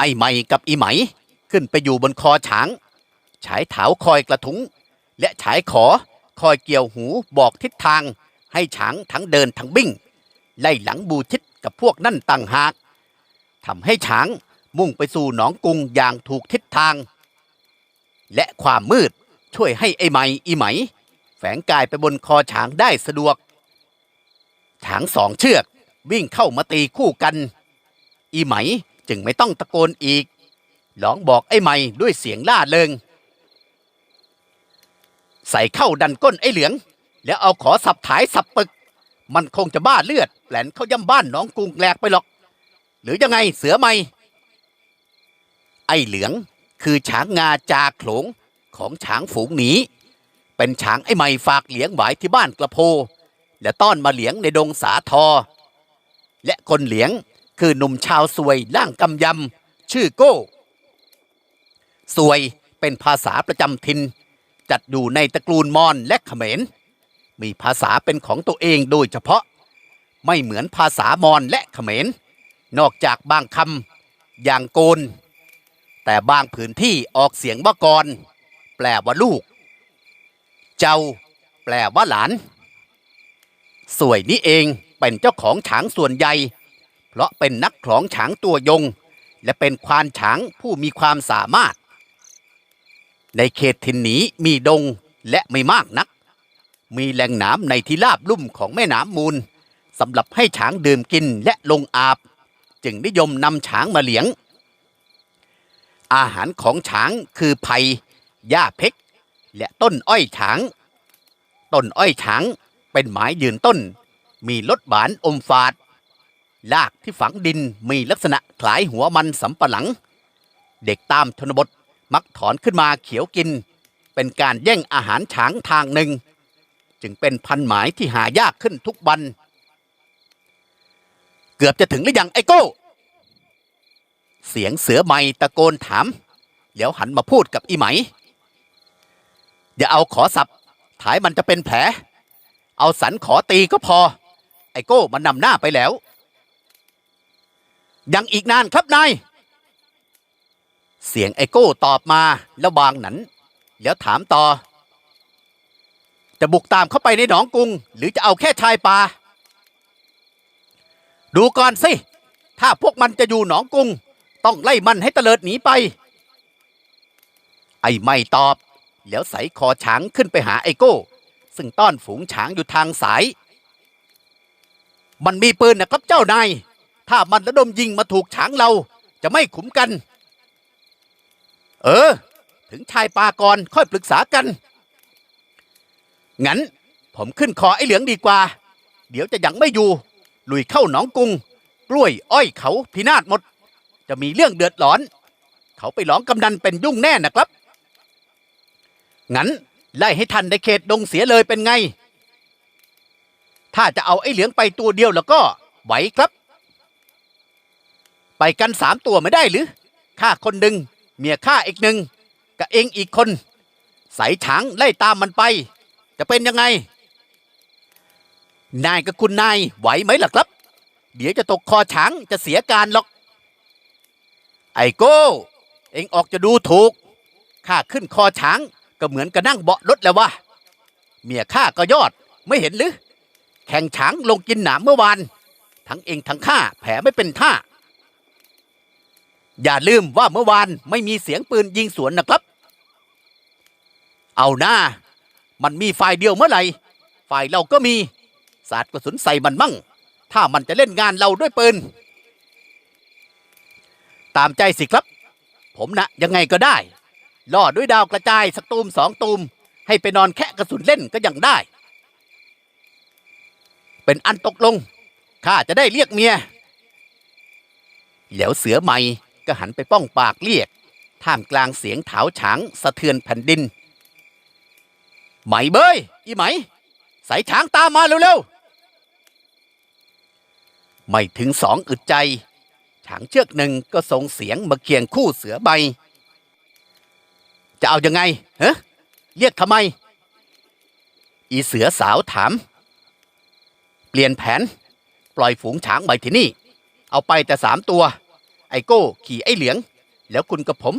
ไอ้ใหม่กับอีไหม ขึ้นไปอยู่บนคอช้าง ฉายเถาคอยกระทุ้ง และฉายขอคอยเกี่ยวหูบอกทิศทาง ให้ช้างทั้งเดินทั้งบิ้งไล่หลังบูชิดกับพวกนั่นต่างหากทำให้ช้างมุ่งไปสู่หนองกุงอย่างถูกทิศทาง และความมืดช่วยให้ไอ้ไหมอีไหม แฝงกายไปบนคอช้างได้สะดวก ช้างสองเชือกวิ่งเข้ามาตีคู่กัน อีไหม จึงไม่ต้องตะโกนอีก หลองบอกไอ้ไหมด้วยเสียงล่าเริง ใส่เข้าดันก้นไอ้เหลือง แล้วเอาขอสับถ่ายสับปึก มันคงจะบ้าเลือดแปลนเข้าย่ำบ้านน้องกุงแหลกไปหรอก หรือยังไงเสือไหมไอ้เหลืองคือช้างงาจาโขลงของช้างฝูงหนีเป็นช้างไอ้ไหมฝากเลี้ยงไว้ที่บ้านกระโพและต้อนมาเลี้ยงในดงสาทอ และคนเลี้ยง คือหนุ่มชาวสวยล่างกำยำ ชื่อโก้ สวยเป็นภาษาประจำถิ่นจัดอยู่ในตระกูลมอญและเขมร มีภาษาเป็นของตัวเองโดยเฉพาะ ไม่เหมือนภาษามอญและเขมร นอกจากบางคำอย่างโกน แต่บางพื้นที่ออกเสียงว่ากร แปลว่าลูก เจ้า แปลว่าหลาน สวยนี้เองเป็นเจ้าของฉางส่วนใหญ่ เพราะเป็นนักขลองฉางตัวยง และเป็นควานฉางผู้มีความสามารถ ในเขตถิ่นนี้มีดงและไม่มากนัก มีแหล่งน้ำในที่ราบลุ่มของแม่น้ำมูลสำหรับให้ฉางดื่มกินและลงอาบ จึงนิยมนำฉางมาเลี้ยง อาหารของฉางคือไผ่หญ้าเพกและต้นอ้อยฉาง ต้นอ้อยฉางเป็นไม้ยืนต้น มีรสหวานอมฝาด ลากที่ฝังดินมีลักษณะคล้ายหัวมันสำปะหลัง เด็กตามชนบทมักถอนขึ้นมาเขียวกิน เป็นการแย่งอาหารฉางทางหนึ่ง จึงเป็นพันหมายที่หายากขึ้นทุกวัน เกือบจะถึงหรือยังไอโก้ เสียงเสือไม่ตะโกนถาม แล้วหันมาพูดกับอีไหม อย่าเอาขอสับถ่ายมันจะเป็นแผล เอาสันขอตีก็พอ ไอโก้มันนำหน้าไปแล้ว ยังอีกนานครับนาย เสียงไอโก้ตอบมาแล้ววางหนันแล้วถามต่อ จะบุกตามเข้าไปในหนองกุง หรือจะเอาแค่ชายป่าดูก่อนสิ ถ้าพวกมันจะอยู่หนองกุง ต้องไล่มันให้เตลิดหนีไป ไอ้ไม่ตอบ แล้วใส่คอช้างขึ้นไปหาไอโก้ ซึ่งต้อนฝูงช้างอยู่ทางสาย มันมีปืนนะครับเจ้านาย ถ้ามันระดมยิงมาถูกช้างเรา จะไม่ขุมกัน เออ ถึงชายป่าก่อนค่อยปรึกษากัน งั้น ผมขึ้นคอไอ้เหลืองดีกว่า เดี๋ยวจะยังไม่อยู่ ลุยเข้าหนองกุง กล้วยอ้อยเขาพินาศหมด จะมีเรื่องเดือดร้อน เขาไปหลองกำนันเป็นยุ่งแน่นะครับ งั้นไล่ให้ทันในเขตดงเสียเลยเป็นไง ถ้าจะเอาไอ้เหลืองไปตัวเดียวแล้วก็ไหวครับ ไปกันสามตัวไม่ได้หรือข้าคนหนึ่งเมียข้าอีกหนึ่งกับเองอีกคน ใส่ฉางไล่ตามมันไป จะเป็นยังไง นายกับคุณนายไหวไหมล่ะครับ เดี๋ยวจะตกคอฉางจะเสียการหรอก ไอโก้ เองออกจะดูถูกข้าขึ้นคอช้างก็เหมือนกับนั่งเบาะรถแล้ววะเมียข้าก็ยอดไม่เห็นหรือ แข่งช้างลงกินหนามเมื่อวาน ทั้งเองทั้งข้าแผลไม่เป็นท่า อย่าลืมว่าเมื่อวานไม่มีเสียงปืนยิงสวนนะครับ เอาหน้า มันมีฝ่ายเดียวเมื่อไหร่ฝ่ายเราก็มีสาดกระสุนใส่มันมั่ง ถ้ามันจะเล่นงานเราด้วยปืน ตามใจสิครับ ผมนะยังไงก็ได้ ล่อด้วยดาวกระจายสักตูมสองตูม ให้ไปนอนแค่กระสุนเล่นก็ยังได้ เป็นอันตกลงข้าจะได้เรียกเมียแล้วเสือใหม่ ก็หันไปป้องปากเรียก ท่ามกลางเสียงถาวฉางสะเทือนแผ่นดิน ไหมเบยอีไหมใส่ช้างตามมาเร็วๆ ไม่ถึงสองอึดใจฉางเชือกหนึ่งก็ส่งเสียงมาเคียงคู่เสือใบ จะเอายังไงเฮ้เรียกทำไม อีเสือสาวถาม เปลี่ยนแผน ปล่อยฝูงฉางใบที่นี่ เอาไปแต่สามตัว ไอโก้ขี่ไอเหลียงแล้วคุณกับผม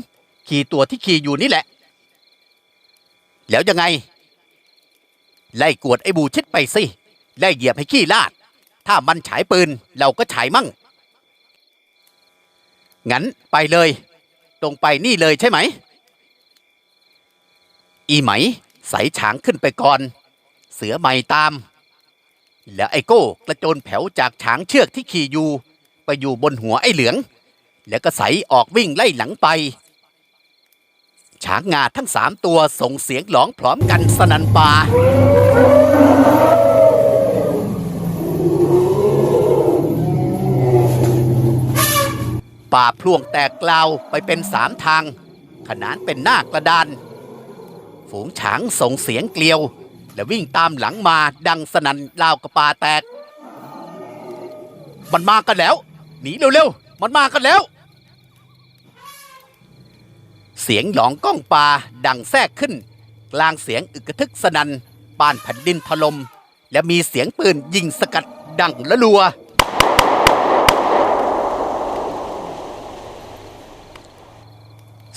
ขี่ตัวที่ขี่อยู่นี่แหละ แล้วยังไง ไล่กวดไอ้บูชิดไปสิ ไล่เหยียบให้ขี้ลาด ถ้ามันฉายปืนเราก็ฉายมั่ง งั้นไปเลย ตรงไปนี่เลยใช่ไหม อีไหมใส่ฉางขึ้นไปก่อน เสือใหม่ตาม แล้วไอโก้กระโจนแผ่วจากฉางเชือกที่ขี่อยู่ ไปอยู่บนหัวไอ้เหลือง แล้วก็ใสออกวิ่งไล่หลังไป ช้างงาทั้งสามตัวส่งเสียงหลองพร้อมกันสนันป่าป่าพลวงแตกกลาวไปเป็นสามทาง ขนานเป็นหน้ากระดาน ฝูงช้างส่งเสียงเกลียว และวิ่งตามหลังมาดังสนันลาวกระปาแตก มันมากันแล้ว หนีเร็วๆ มันมากันแล้ว เสียงหลองก้องปลาดังแทรกขึ้น กลางเสียงอึกกระทึกสนันบ้านแผ่นดินถลม่มและมีเสียงปืนยิงสกัดดังละลัว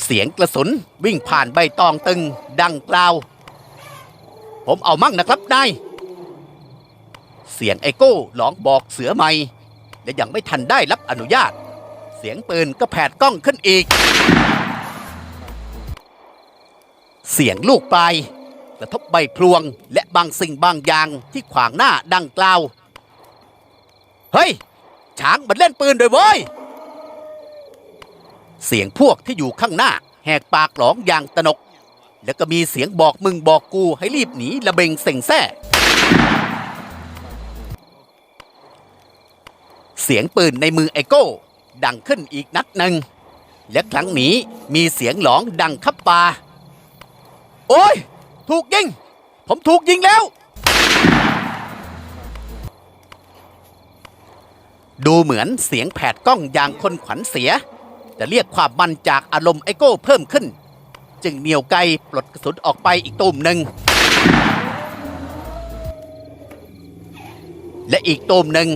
เสียงกระสุนวิ่งผ่านใบตองตึง ดังกล่าว ผมเอามั่งนะครับนายเสียงไอโก้หลองบอกเสือไม่ และยังไม่ทันได้รับอนุญาต เสียงปืนก็แผดกล้องขึ้นอีก เสียงลูกปลายกระทบใบพลวงและบางสิ่งบางอย่างที่ขวางหน้าดังกล่าว เฮ้ย ช้างมันเล่นปืนด้วยเว้ย เสียงพวกที่อยู่ข้างหน้าแหกปากหลองอย่างตนก แล้วก็มีเสียงบอกมึงบอกกูให้รีบหนีระเบงเซ็งแซ่ เสียงปืนในมือไอโก้ ดังขึ้นอีกนัดหนึ่งและครั้งนี้มีเสียงหลองดังคับปา โอ้ย ถูกยิง ผมถูกยิงแล้ว ดูเหมือนเสียงแผดกล้องอย่างคนขวัญเสีย จะเรียกความมันจากอารมณ์ไอโก้เพิ่มขึ้น จึงเหนียวไกลปลดกระสุนออกไปอีกตุ่มหนึ่ง และอีกตุ่มหนึ่ง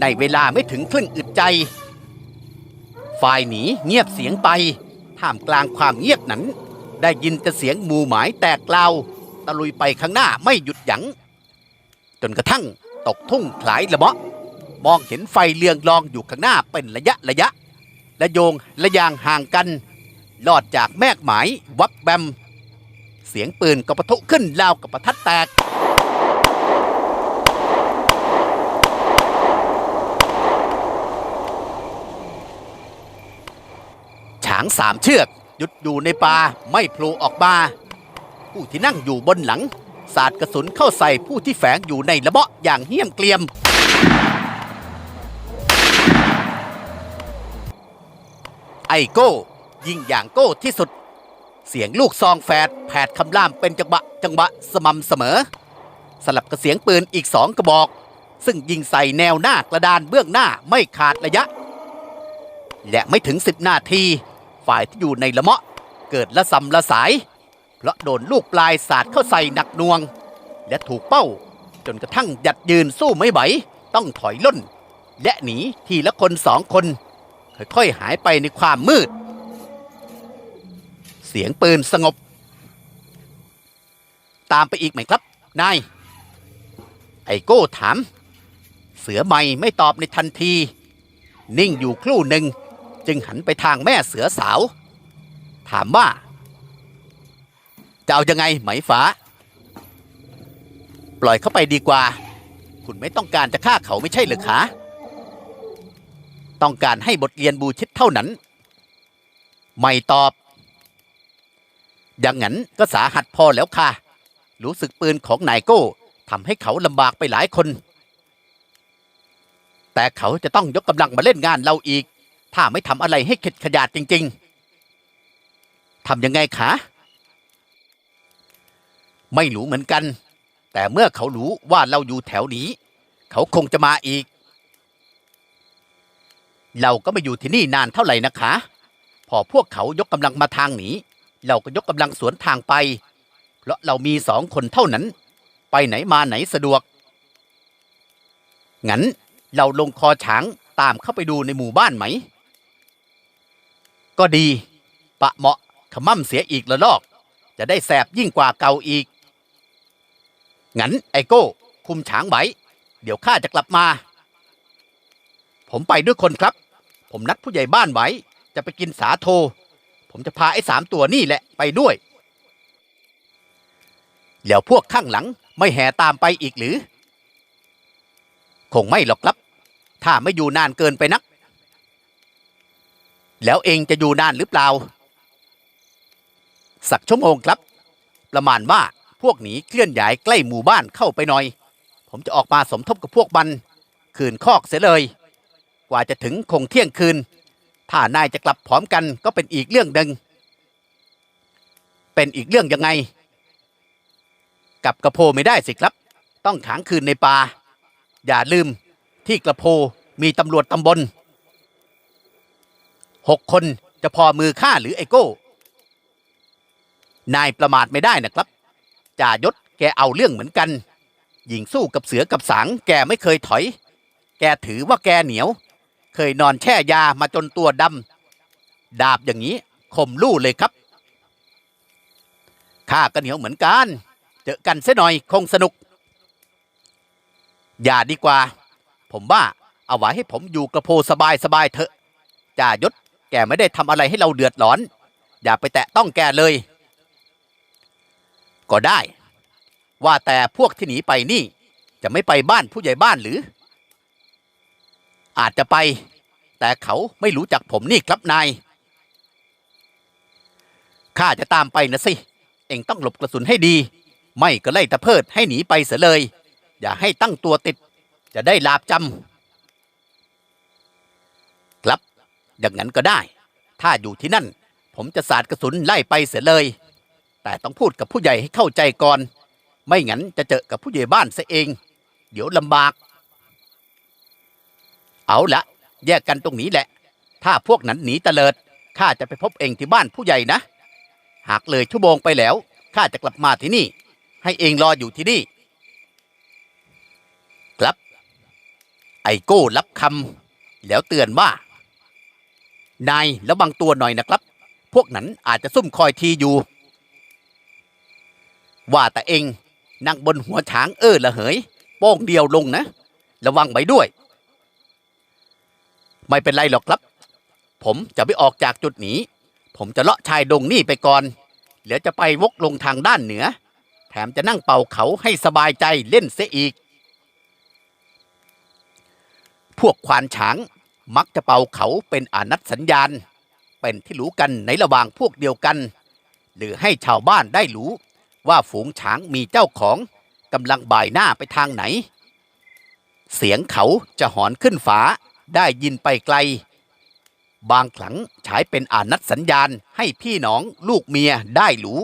ในเวลาไม่ถึงครึ่งอึดใจ ฝ่ายหนีเงียบเสียงไปท่ามกลางความเงียบนั้น ได้ยินแต่เสียงหมูหมายแตกกลาตะลุยไปข้างหน้าไม่หยุดหยัง้งจนกระทั่งตกทุ่งคลายละเมาะมองเห็นไฟเลืองลองอยู่ข้างหน้าเป็นระยะระยะ และโยงและยางห่างกันลอดจากแมกหมายวับแบม เสียงปืนก็ปะทุขึ้นราวกับประทัดแตกฉางสามเชือก ยุดอยู่ในป่าไม่โผล่ออกมา ผู้ที่นั่งอยู่บนหลัง สาดกระสุนเข้าใส่ผู้ที่แฝงอยู่ในระเบาะอย่างเหี้ยมเกลียม ไอโก้ยิงอย่างโก้ที่สุด เสียงลูกซองแฝดแผดคำล่ามเป็นจังหวะจังหวะสม่ำเสมอ สลับกับเสียงปืนอีกสองกระบอก ซึ่งยิงใส่แนวหน้ากระดานเบื้องหน้าไม่ขาดระยะ และไม่ถึงสิบนาที ฝ่ายที่อยู่ในละเมาะ เกิดละสำละสาย เพราะโดนลูกปลายสาดเข้าใส่หนักนวง และถูกเป้า จนกระทั่งหยัดยืนสู้ไม่ไหว ต้องถอยล่น และหนีทีละคนสองคน ค่อยๆหายไปในความมืด เสียงปืนสงบ ตามไปอีกไหมครับ นาย ไอโก้ถาม เสือไม่ไม่ตอบในทันที นิ่งอยู่ครู่หนึ่ง จึงหันไปทางแม่เสือสาว ถามว่า จะเอายังไงไหมฟ้า ปล่อยเข้าไปดีกว่า คุณไม่ต้องการจะฆ่าเขาไม่ใช่หรือคะ ต้องการให้บทเรียนบูชิดเท่านั้น ไม่ตอบ อย่างนั้นก็สาหัสพอแล้วค่ะ รู้สึกปืนของนายโก้ทำให้เขาลำบากไปหลายคน แต่เขาจะต้องยกกำลังมาเล่นงานเราอีก ถ้าไม่ทำอะไรให้เข็ดขยาดจริง ๆทำยังไงคะไม่รู้เหมือนกัน แต่เมื่อเขารู้ว่าเราอยู่แถวนี้ เขาคงจะมาอีก เราก็ไม่อยู่ที่นี่นานเท่าไหร่นะคะ พอพวกเขายกกำลังมาทางหนีเราก็ยกกำลังสวนทางไป เพราะเรามีสองคนเท่านั้น ไปไหนมาไหนสะดวก งั้นเราลงคอช้างตามเข้าไปดูในหมู่บ้านไหม ก็ดี ปะเหมาะขมั่มเสียอีกละลอก จะได้แสบยิ่งกว่าเก่าอีก งั้นไอโก้ คุมฉางไว้ เดี๋ยวข้าจะกลับมา ผมไปด้วยคนครับ ผมนัดผู้ใหญ่บ้านไว้ จะไปกินสาโท ผมจะพาไอ้สามตัวนี่แหละไปด้วยแล้วพวกข้างหลังไม่แห่ตามไปอีกหรือ คงไม่หรอกครับ ถ้าไม่อยู่นานเกินไปนัก แล้วเองจะอยู่นานหรือเปล่า สักชั่วโมงครับ ประมาณว่าพวกหนีเคลื่อนย้ายใกล้หมู่บ้านเข้าไปหน่อย ผมจะออกมาสมทบกับพวกมัน คืนคอกเสียเลย กว่าจะถึงคงเที่ยงคืน ถ้านายจะกลับพร้อมกันก็เป็นอีกเรื่องหนึ่งเป็นอีกเรื่องยังไง กับกระโพไม่ได้สิครับ ต้องขังคืนในป่าอย่าลืมที่กระโพมีตำรวจตำบล หกคนจะพอมือฆ่าหรือไอโก้ นายประมาทไม่ได้นะครับ จ่ายศแกเอาเรื่องเหมือนกันหญิงสู้กับเสือกับสางแกไม่เคยถอย แกถือว่าแกเหนียว เคยนอนแช่ยามาจนตัวดำ ดาบอย่างนี้ข่มลู่เลยครับ ข้าก็เหนียวเหมือนกัน เจอกันเสียหน่อยคงสนุก อย่าดีกว่า ผมว่าเอาไว้ให้ผมอยู่กระโพสบายสบายๆเถอะจ่ายศ แกไม่ได้ทำอะไรให้เราเดือดร้อน อย่าไปแตะต้องแกเลย ก็ได้ ว่าแต่พวกที่หนีไปนี่ จะไม่ไปบ้านผู้ใหญ่บ้านหรือ อาจจะไป แต่เขาไม่รู้จักผมนี่ครับนายข้าจะตามไปนะสิ เอ็งต้องหลบกระสุนให้ดี ไม่ก็ไล่ตะเพิดให้หนีไปเสียเลย อย่าให้ตั้งตัวติด จะได้ลาบจำครับ อย่างนั้นก็ได้ ถ้าอยู่ที่นั่น ผมจะสาดกระสุนไล่ไปเสียเลย แต่ต้องพูดกับผู้ใหญ่ให้เข้าใจก่อน ไม่งั้นจะเจอกับผู้ใหญ่บ้านซะเอง เดี๋ยวลำบาก เอาละแยกกันตรงนี้แหละ ถ้าพวกนั้นหนีเตลิดข้าจะไปพบเองที่บ้านผู้ใหญ่นะ หากเลยชั่วโมงไปแล้วข้าจะกลับมาที่นี่ ให้เองรออยู่ที่นี่ ครับ ไอโก้รับคำแล้วเตือนว่า นายระวังตัวหน่อยนะครับ พวกนั้นอาจจะซุ่มคอยทีอยู่ ว่าแต่เองนั่งบนหัวช้างเออละเหย โป้งเดียวลงนะ ระวังไว้ด้วย ไม่เป็นไรหรอกครับ ผมจะไม่ออกจากจุดนี้ ผมจะเลาะชายดงนี่ไปก่อนเดี๋ยวจะไปวกลงทางด้านเหนือ แถมจะนั่งเป่าเขาให้สบายใจเล่นเสียอีก พวกควานช้าง มักจะเป่าเขาเป็นอนัดสัญญาณ เป็นที่รู้กันในระหว่างพวกเดียวกัน หรือให้ชาวบ้านได้รู้ว่าฝูงช้างมีเจ้าของกำลังบ่ายหน้าไปทางไหน เสียงเขาจะหอนขึ้นฟ้าได้ยินไปไกล บางครั้งใช้เป็นอานัดสัญญาณให้พี่น้องลูกเมียได้รู้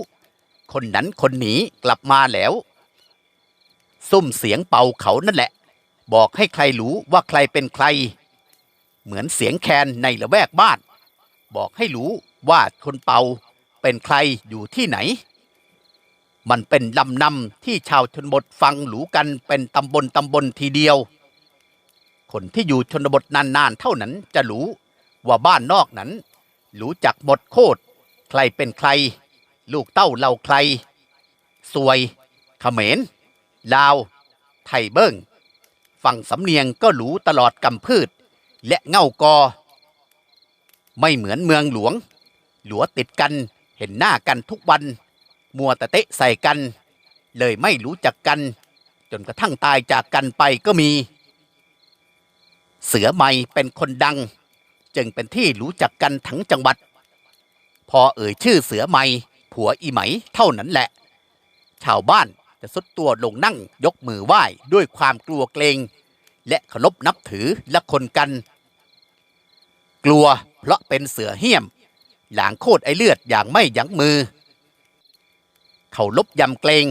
คนนั้นคนนี้กลับมาแล้วซุ่มเสียงเป่าเขานั่นแหละ บอกให้ใครรู้ว่าใครเป็นใคร เหมือนเสียงแคนในละแวกบ้าน บอกให้รู้ว่าคนเป่าเป็นใครอยู่ที่ไหน มันเป็นลำนำที่ชาวชนบทฟังหรูกันเป็นตำบลตำบลทีเดียว คนที่อยู่ชนบทนานๆ เท่านั้นจะรู้ว่าบ้านนอกนั้น รู้จักหมดโคตร ใครเป็นใคร ลูกเต้าเราใคร สวยเขมรลาว ไทยเบิ้งฝั่งสำเนียงก็รู้ตลอดกำพืช และเง่ากอ ไม่เหมือนเมืองหลวง หลัวติดกันเห็นหน้ากันทุกวัน มัวแต่เตะใส่กัน เลยไม่รู้จักกัน จนกระทั่งตายจากกันไปก็มี เสือใหม่เป็นคนดัง จึงเป็นที่รู้จักกันทั้งจังหวัด พอเอ่ยชื่อเสือใหม่ผัวอีไหมเท่านั้นแหละ ชาวบ้านจะสุดตัวลงนั่งยกมือไหว้ด้วยความกลัวเกรง และเคารพนับถือและคนกัน กลัวเพราะเป็นเสือเหี้ยม หลางโคตรไอเลือดอย่างไม่ยั้งมือ เขาลบยำเกรง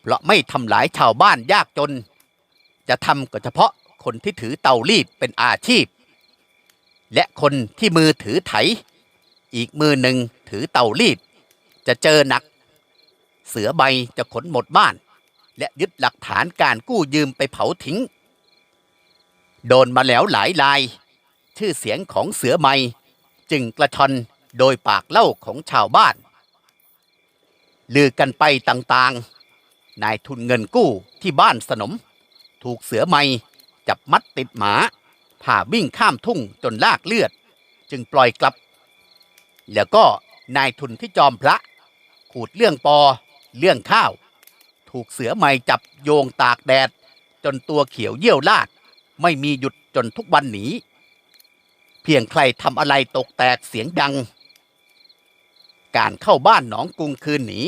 เพราะไม่ทำหลายชาวบ้านยากจน จะทำก็เฉพาะคนที่ถือเตารีดเป็นอาชีพ และคนที่มือถือไถ อีกมือหนึ่งถือเตารีด จะเจอหนัก เสือใบจะขนหมดบ้าน และยึดหลักฐานการกู้ยืมไปเผาทิ้ง โดนมาแล้วหลายลาย ชื่อเสียงของเสือใหม่จึงกระชอนโดยปากเล่าของชาวบ้าน ลือกันไปต่างๆ นายทุนเงินกู้ที่บ้านสนม ถูกเสือไม้จับมัดติดหมาผ่าวิ่งข้ามทุ่งจนลากเลือด จึงปล่อยกลับ แล้วก็นายทุนที่จอมพระ ขูดเรื่องปอเรื่องข้าว ถูกเสือไม้จับโยงตากแดด จนตัวเขียวเยี่ยวลาด ไม่มีหยุดจนทุกวันหนีเพียงใครทำอะไรตกแตกเสียงดัง การเข้าบ้านหนองกรุงคืนหนี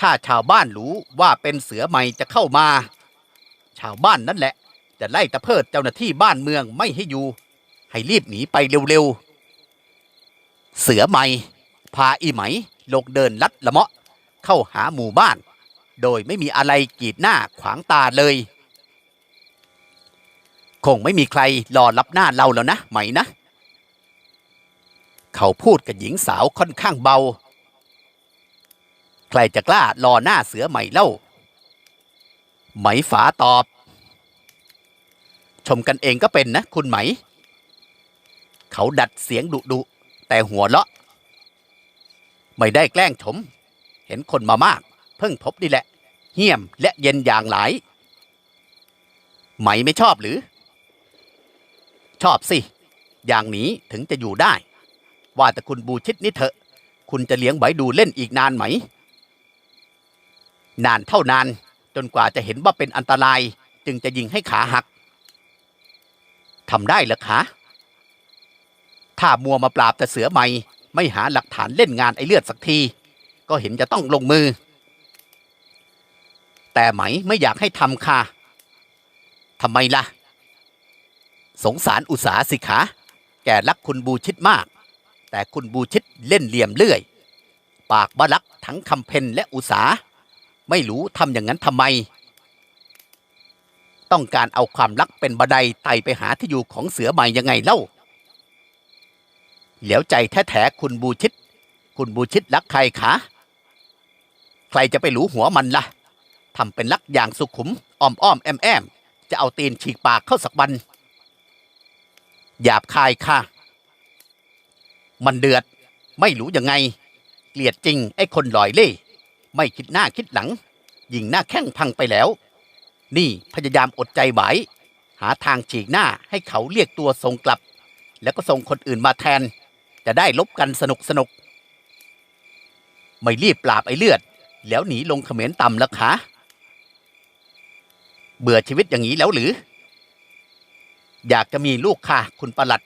ถ้าชาวบ้านรู้ว่าเป็นเสือใหม่จะเข้ามา ชาวบ้านนั่นแหละ จะไล่ตะเพิดเจ้าหน้าที่บ้านเมืองไม่ให้อยู่ ให้รีบหนีไปเร็วๆ เสือใหม่ พาอีไหมลงเดินลัดละเมาะ เข้าหาหมู่บ้าน โดยไม่มีอะไรกีดหน้าขวางตาเลย คงไม่มีใครรอรับหน้าเราแล้วนะไหมนะ เขาพูดกับหญิงสาวค่อนข้างเบา ใครจะกล้ารอหน้าเสือใหม่เล่า ไหมฝาตอบ ชมกันเองก็เป็นนะ คุณไหม เขาดัดเสียงดุดุแต่หัวเราะ ไม่ได้แกล้งชม เห็นคนมามาก เพิ่งพบนี่แหละ เหี้ยมและเย็นอย่างหลายไหมไม่ชอบหรือ ชอบสิ อย่างนี้ถึงจะอยู่ได้ ว่าแต่คุณบูชิดนี่เถอะ คุณจะเลี้ยงไว้ดูเล่นอีกนานไหม นานเท่านาน จนกว่าจะเห็นว่าเป็นอันตราย จึงจะยิงให้ขาหักทำได้หรอคะถ้ามัวมาปราบแต่เสือใหม่ ไม่หาหลักฐานเล่นงานไอเลือดสักที ก็เห็นจะต้องลงมือ แต่ไหมไม่อยากให้ทำค่ะทำไมล่ะ สงสารอุตสาสิคะแกรักคุณบูชิดมาก แต่คุณบูชิดเล่นเหลี่ยมเลื่อย ปากบลักทั้งคำเพนและอุตสา ไม่รู้ทำอย่างนั้นทำไม ต้องการเอาความรักเป็นบันไดไต่ไปหาที่อยู่ของเสือใหม่ยังไงเล่า เหลียวใจแท้ๆคุณบูชิดคุณบูชิดรักใครคะใครจะไปรู้หัวมันละ่ะทำเป็นรักอย่างสุขุมอ้อมอ้อมแอมแอมจะเอาตีนฉีกปากเข้าสักวัน หยาบคายค่ะ มันเดือด ไม่รู้ยังไง เกลียดจริงไอ้คนลอยเล่ ไม่คิดหน้าคิดหลัง ยิงหน้าแข้งพังไปแล้ว นี่พยายามอดใจไหวหาทางฉีกหน้าให้เขาเรียกตัวส่งกลับ แล้วก็ส่งคนอื่นมาแทน จะได้ลบกันสนุกสนุก ไม่รีบปราบไอ้เลือด แล้วหนีลงเขมรต่ำแล้วคะเบื่อชีวิตอย่างนี้แล้วหรือ อยากจะมีลูกค่ะ คุณประหลัด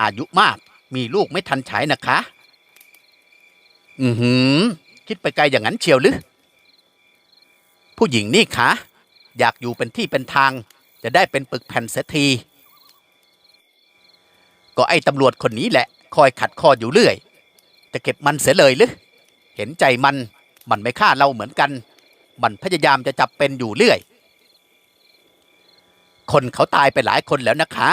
อายุมาก มีลูกไม่ทันฉายนะคะ อือหือ คิดไปไกลอย่างนั้นเชียวหรือ ผู้หญิงนี่คะอยากอยู่เป็นที่เป็นทาง จะได้เป็นปึกแผ่นเสียที ก็ไอ้ตำรวจคนนี้แหละ คอยขัดคออยู่เรื่อย จะเก็บมันเสียเลยหรือ เห็นใจมัน มันไม่ฆ่าเราเหมือนกัน มันพยายามจะจับเป็นอยู่เรื่อย คนเขาตายไปหลายคนแล้วนะคะ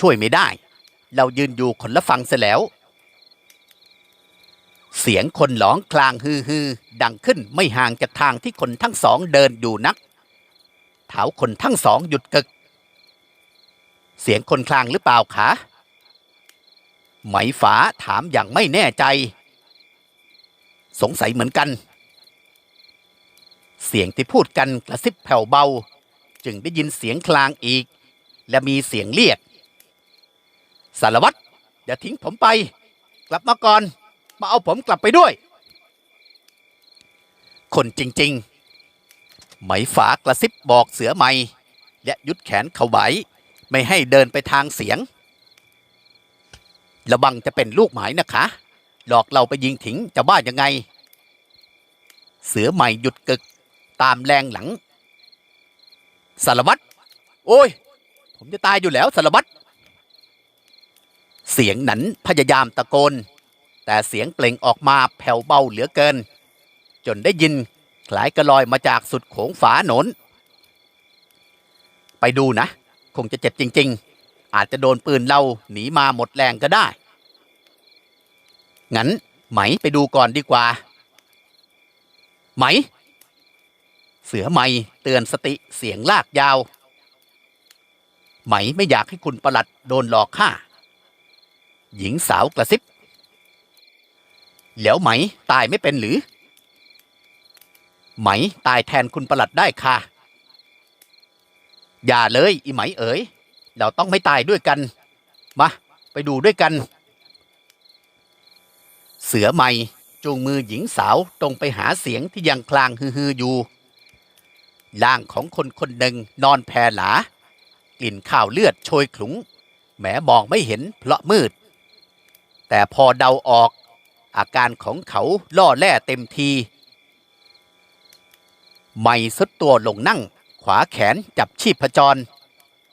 ช่วยไม่ได้ เรายืนอยู่คนละฟังเสียแล้ว เสียงคนหลองคลางฮือฮือดังขึ้นไม่ห่างจากทางที่คนทั้งสองเดินอยู่นักเท้าคนทั้งสองหยุดกึก เสียงคนคลางหรือเปล่าคะไหมฝาถามอย่างไม่แน่ใจ สงสัยเหมือนกัน เสียงที่พูดกันกระซิบแผ่วเบา จึงได้ยินเสียงคลางอีก และมีเสียงเรียก สารวัตรอย่าทิ้งผมไป กลับมาก่อน มาเอาผมกลับไปด้วย คนจริงๆ ไหมฝากระซิบบอกเสือไม่ และยุดแขนเขาไว้ไม่ให้เดินไปทางเสียง ระวังจะเป็นลูกหมายนะคะ หลอกเราไปยิงถิงจะว่ายังไง เสือใหม่หยุดกึกตามแรงหลัง สารวัตร โอ้ย ผมจะตายอยู่แล้วสารวัตร เสียงนั้นพยายามตะโกน แต่เสียงเปล่งออกมาแผ่วเบาเหลือเกิน จนได้ยินคล้ายกระลอยมาจากสุดโขงฝาหนน ไปดูนะ คงจะเจ็บจริง ๆ อาจจะโดนปืนเราหนีมาหมดแรงก็ได้ งั้นไหมไปดูก่อนดีกว่า ไหม เสือไหมเตือนสติเสียงลากยาว ไหมไม่อยากให้คุณประหลัดโดนหลอกฆ่า หญิงสาวกระซิบแล้วไหมตายไม่เป็นหรือ ไหมตายแทนคุณประหลัดได้ค่ะ อย่าเลยอีไหมเอ๋ย เราต้องไม่ตายด้วยกัน มา ไปดูด้วยกัน เสือใหม่จูงมือหญิงสาวตรงไปหาเสียงที่ยังคลางฮือๆอยู่ ร่างของคนคนหนึ่งนอนแผ่หลา กลิ่นข้าวเลือดโชยขลุง แม้มองไม่เห็นเพราะมืด แต่พอเดาออก อาการของเขาล่อแล่เต็มที ไม่สุดตัวลงนั่ง ขวาแขนจับชีพจร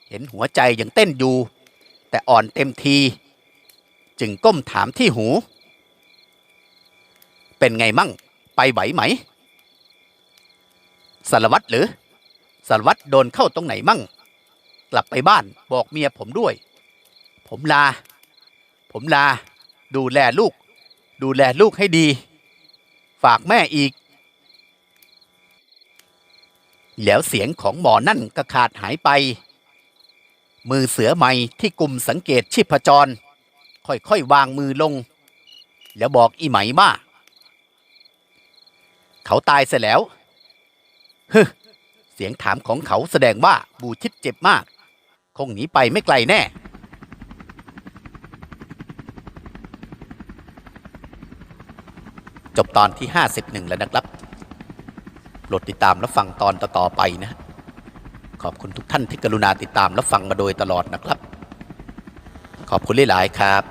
เห็นหัวใจยังเต้นอยู่ แต่อ่อนเต็มที จึงก้มถามที่หู เป็นไงมั่ง ไปไหวไหม สารวัตรหรือ สารวัตรโดนเข้าตรงไหนมั่ง กลับไปบ้านบอกเมียผมด้วย ผมลา ผมลา ดูแลลูก ดูแลลูกให้ดี ฝากแม่อีก แล้วเสียงของหมอนั่นก็ขาดหายไป มือเสือใหม่ที่กลุ่มสังเกตชีพจร ค่อยๆวางมือลง แล้วบอกอีไหมว่าเขาตายเสียแล้ว ฮึเสียงถามของเขาแสดงว่าบูชิดเจ็บมาก คงหนีไปไม่ไกลแน่ จบตอนที่ 51 แล้วนะครับโปรดติดตามและฟังตอนต่อๆไปนะ ขอบคุณทุกท่านที่กรุณาติดตามและฟังมาโดยตลอดนะครับ ขอบคุณหลายๆครับ